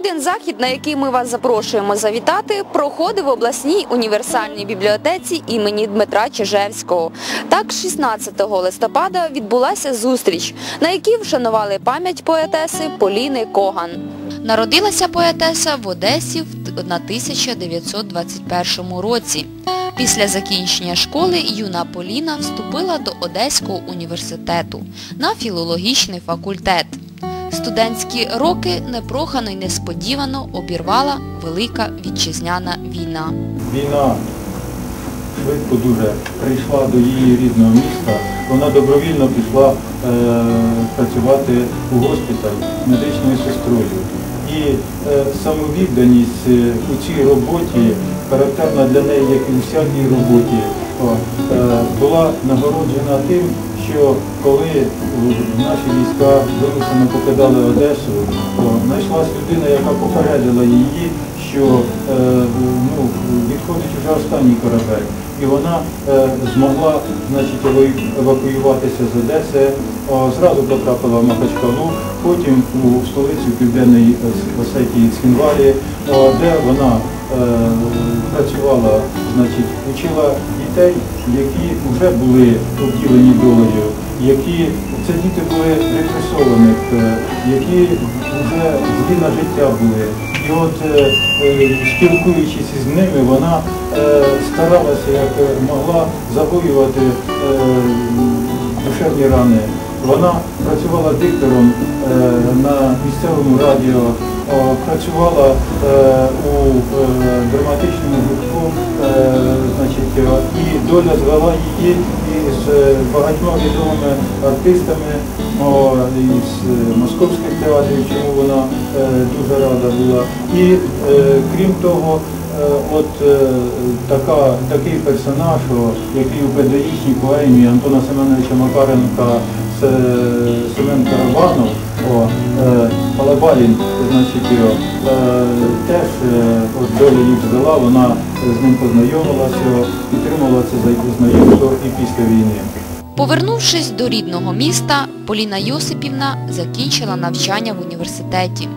один захід, на який ми вас запрошуємо завітати, проходив в обласній універсальній бібліотеці імені Дмитра Чижевського. Так, 16 листопада відбулася зустріч, на якій вшанували пам'ять поетеси Поліни Коган. Народилася поетеса в Одесі в 1921 році. Після закінчення школи юна Поліна вступила до Одеського університету на філологічний факультет. Студентські роки непрохано й несподівано обірвала Велика Вітчизняна війна. Війна швидко дуже прийшла до її рідного міста. Вона добровільно пішла е, працювати у госпіталь медичною сестрою. І е, самовідданість е, у цій роботі, характерна для неї, як і у всякій роботі, е, була нагороджена тим, що коли наші війська вимушено покидали Одесу, то знайшлась людина, яка попередила її, що е, ну, відходить вже останній корабель. І вона е, змогла значить, евакуюватися з Одеси, зразу потрапила в Махачкалу, потім у столицю Південної Осетії Цхінвалі, о, де вона працювала, значить, учила дітей, які вже були обділені долею, які це діти були репресованих, е, які вже злі на життя були. І от е, е, спілкуючись із ними, вона е, старалася як е, могла загоювати е, душевні рани. Вона працювала диктором е, на місцевому радіо, працювала е, у е, драматичному гуртку, е, значить, е, і доля звела її із е, багатьма відомими артистами із е, московських театрів, чому вона е, дуже рада була. І е, крім того, Е, От е, така, такий персонаж, який у педагогічній поемі Антона Семеновича Макаренка Семен е, Алабалін, значить, його, е, теж е, от доля їх звела, вона з ним познайомилася, підтримала це знайомство і після війни. Повернувшись до рідного міста, Поліна Йосипівна закінчила навчання в університеті.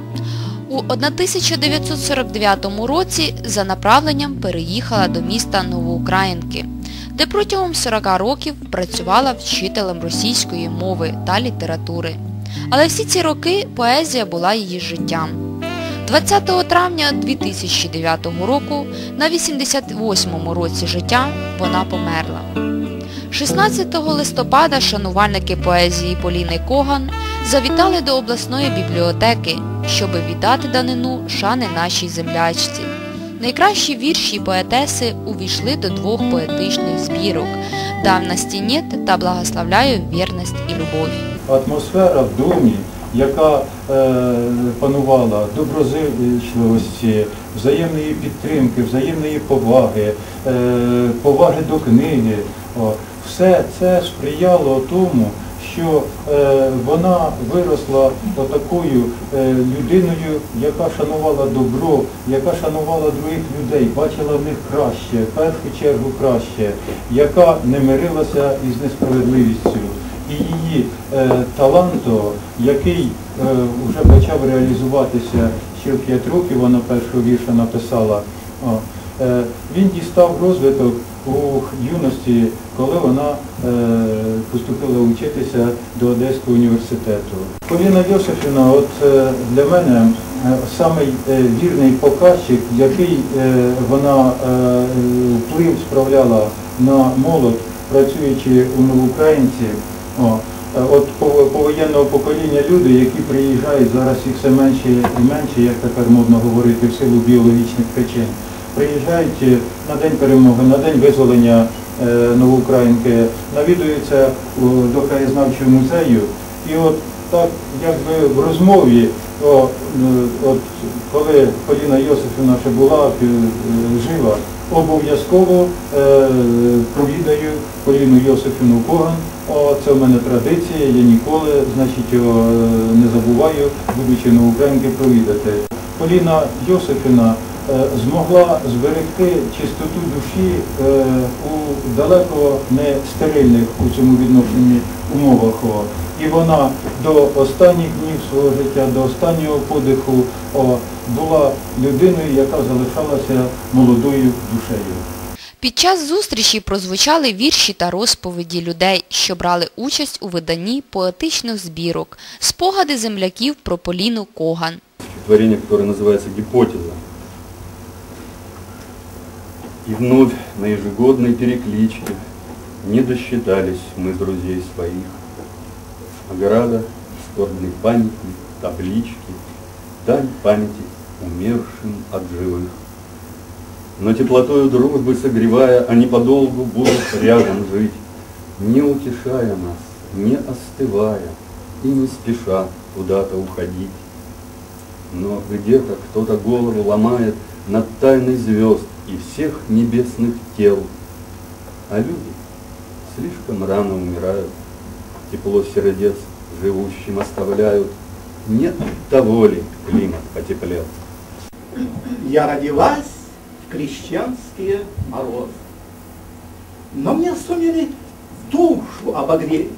У 1949 році за направленням переїхала до міста Новоукраїнки, де протягом 40 років працювала вчителем російської мови та літератури. Але всі ці роки поезія була її життям. 20 травня 2009 року на 88-му році життя вона померла. 16 листопада шанувальники поезії Поліни Коган завітали до обласної бібліотеки, щоби віддати данину шани нашій землячці. Найкращі вірші поетеси увійшли до двох поетичних збірок «Давності нет» та «Благословляю вірність і любов». Атмосфера в домі, яка е, панувала доброзичливості, взаємної підтримки, взаємної поваги, е, поваги до книги. Все це сприяло тому, що е, вона виросла такою людиною, яка шанувала добро, яка шанувала других людей, бачила в них краще, в першу чергу краще, яка не мирилася із несправедливістю і її е, таланту, який е, вже почав реалізуватися ще в 5 років, вона першого вірша написала. Е, він дістав розвиток у юності, коли вона поступила вчитися до Одеського університету. Поліна Йосифівна, от для мене самий вірний показчик, який вона вплив справляла на молодь, працюючи у Новоукраїнці, о, от повоєнного покоління люди, які приїжджають, зараз їх все менше і менше, як тепер модно говорити, в силу біологічних причин, приїжджають е, на День перемоги, на День визволення е, Новоукраїнки, навідуються до краєзнавчого музею. І от так якби в розмові, о, е, от коли Поліна Йосифівна ще була е, жива, обов'язково провідаю Поліну Йосифівну Коган. О, це в мене традиція, я ніколи значить, о, не забуваю, будучи на Українки, провідати. Поліна Йосифівна е, змогла зберегти чистоту душі е, у далеко не стерильних у цьому відношенні умовах. І вона до останніх днів свого життя, до останнього подиху була людиною, яка залишалася молодою душею. Під час зустрічі прозвучали вірші та розповіді людей, що брали участь у виданні поетичних збірок, спогади земляків про Поліну Коган. стихотворение, которое называется «Гипотеза». И вновь на ежегодной перекличке Не досчитались мы друзей своих. Ограда, скорбный памятник, таблички, Дань памяти умершим от живых. Но теплотою дружбы согревая, Они подолгу будут рядом жить, Не утешая нас, не остывая И не спеша куда-то уходить. Но где-то кто-то голову ломает над тайной звезд и всех небесных тел. А люди слишком рано умирают, тепло сердец живущим оставляют. Нет того ли климат потеплел? Я родилась крещенские морозы, Но мне сумели душу обогреть.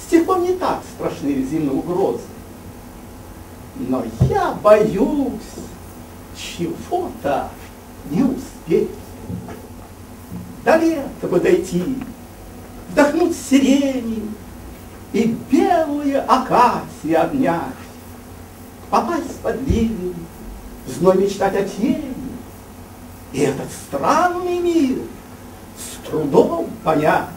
С тех пор не так страшны зимние угрозы. Но я боюсь чего-то не успеть. До лета бы дойти, вдохнуть сирени И белые акации обнять, Попасть под ливень, зной мечтать о тени, И этот странный мир с трудом понять.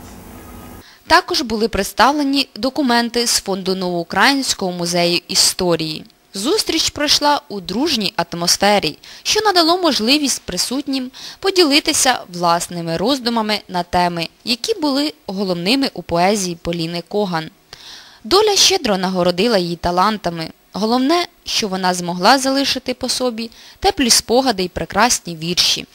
Також були представлені документи з Фонду Новоукраїнського музею історії. Зустріч пройшла у дружній атмосфері, що надало можливість присутнім поділитися власними роздумами на теми, які були головними у поезії Поліни Коган. Доля щедро нагородила її талантами. Головне, що вона змогла залишити по собі теплі спогади й прекрасні вірші.